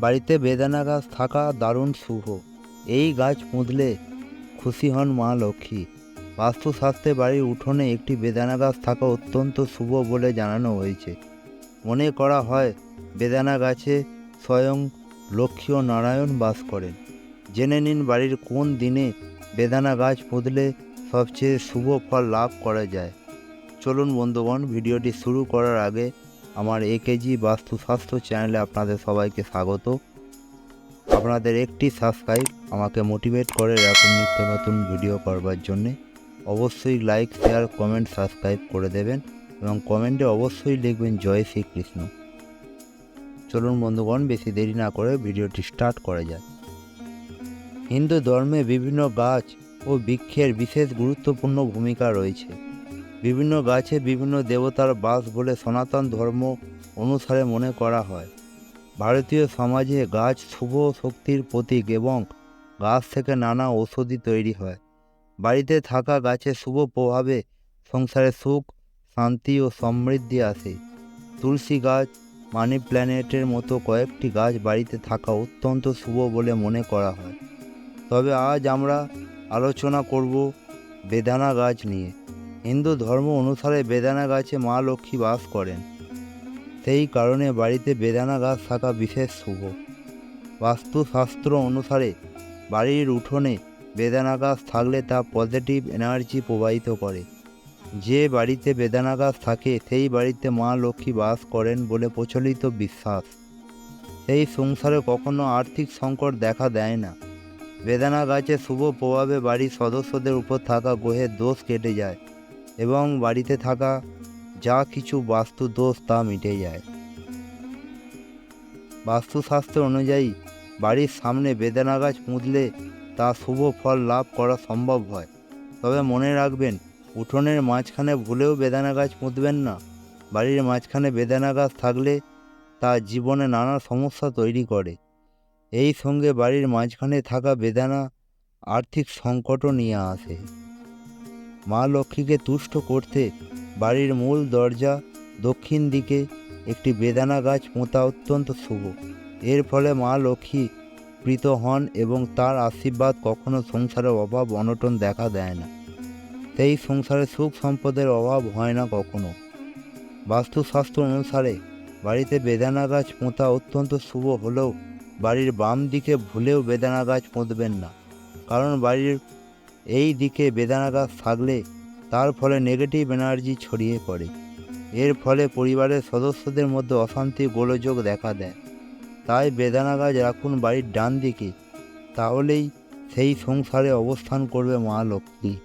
বাড়িতে বেদানা গাছ থাকা দারুণ শুভ। এই গাছ পুঁতলে খুশি হন মা লক্ষ্মী। বাস্তুশাস্ত্রে বাড়ির উঠোনে একটি বেদানা গাছ থাকা অত্যন্ত শুভ বলে জানানো হয়েছে। মনে করা হয় বেদানা গাছে স্বয়ং লক্ষ্মী ও নারায়ণ বাস করেন। জেনে নিন বাড়ির কোন দিনে বেদানা গাছ পুঁতলে সবচেয়ে শুভ ফল লাভ করা যায়। চলুন বন্ধুগণ, ভিডিওটি শুরু করার আগে আমার একেজি বাস্তুশাস্ত্র চ্যানেলে আপনাদের সবাইকে স্বাগত। আপনাদের একটি সাবস্ক্রাইব আমাকে মোটিভেট করে এরকম নিত্য নতুন ভিডিও করবার জন্যে, অবশ্যই লাইক শেয়ার কমেন্ট সাবস্ক্রাইব করে দেবেন এবং কমেন্টে অবশ্যই লিখবেন জয় শ্রীকৃষ্ণ। চলুন বন্ধুগণ, বেশি দেরি না করে ভিডিওটি স্টার্ট করা যায় হিন্দু ধর্মে বিভিন্ন গাছ ও বৃক্ষের বিশেষ গুরুত্বপূর্ণ ভূমিকা রয়েছে। বিভিন্ন গাছে বিভিন্ন দেবতার বাস বলে সনাতন ধর্ম অনুসারে মনে করা হয়। ভারতীয় সমাজে গাছ শুভ শক্তির প্রতীক এবং গাছ থেকে নানা ঔষধি তৈরি হয়। বাড়িতে থাকা গাছের শুভ প্রভাবে সংসারে সুখ, শান্তি ও সমৃদ্ধি আসে। তুলসী গাছ, মানি প্ল্যানেটের মতো কয়েকটি গাছ বাড়িতে থাকা অত্যন্ত শুভ বলে মনে করা হয়। তবে আজ আমরা আলোচনা করব বেদানা গাছ নিয়ে। হিন্দু ধর্ম অনুসারে বেদানা গাছে মা লক্ষ্মী বাস করেন। সেই কারণে বাড়িতে বেদানা গাছ থাকা বিশেষ শুভ। বাস্তুশাস্ত্র অনুসারে বাড়ির উঠোনে বেদানা গাছ থাকলে তা পজিটিভ এনার্জি প্রবাহিত করে। যে বাড়িতে বেদানা গাছ থাকে, সেই বাড়িতে মা লক্ষ্মী বাস করেন বলে প্রচলিত বিশ্বাস। সেই সংসারে কখনো আর্থিক সংকট দেখা দেয় না। বেদানা গাছের শুভ প্রভাবে বাড়ির সদস্যদের উপর থাকা গ্রহের দোষ কেটে যায়। এবং বাড়িতে থাকা যা কিছু বাস্তু দোষ তা মিটে যায়। বাস্তুশাস্ত্র অনুযায়ী, বাড়ির সামনে বেদানা গাছ পুঁতলে তা শুভ ফল লাভ করা সম্ভব হয়। তবে মনে রাখবেন, উঠোনের মাঝখানে ভুলেও বেদানা গাছ পুঁতবেন না। বাড়ির মাঝখানে বেদানা গাছ থাকলে তা জীবনে নানা সমস্যা তৈরি করে। এই সঙ্গে বাড়ির মাঝখানে থাকা বেদানা আর্থিক সংকটও নিয়ে আসে। মা লক্ষ্মীকে তুষ্ট করতে বাড়ির মূল দরজা দক্ষিণ দিকে একটি বেদানা গাছ পোঁতা অত্যন্ত শুভ। এর ফলে মা লক্ষ্মী প্রীত হন এবং তার আশীর্বাদ কখনো সংসারের অভাব, অনটন দেখা দেয় না। সেই সংসারে সুখ সম্পদের অভাব হয় না কখনো। বাস্তুশাস্ত্র অনুসারে বাড়িতে বেদানা গাছ পোঁতা অত্যন্ত শুভ হলেও বাড়ির বাম দিকে ভুলেও বেদানা গাছ পুঁতবেন না। কারণ বাড়ির এই দিকে বেদানা গাছ থাকলে তার ফলে নেগেটিভ এনার্জি ছড়িয়ে পড়ে। এর ফলে পরিবারের সদস্যদের মধ্যে অশান্তি গোলযোগ দেখা দেয়। তাই বেদানা গাছ রাখুন বাড়ির ডান দিকে তাহলেই সেই সংসারে অবস্থান করবে মা লক্ষ্মী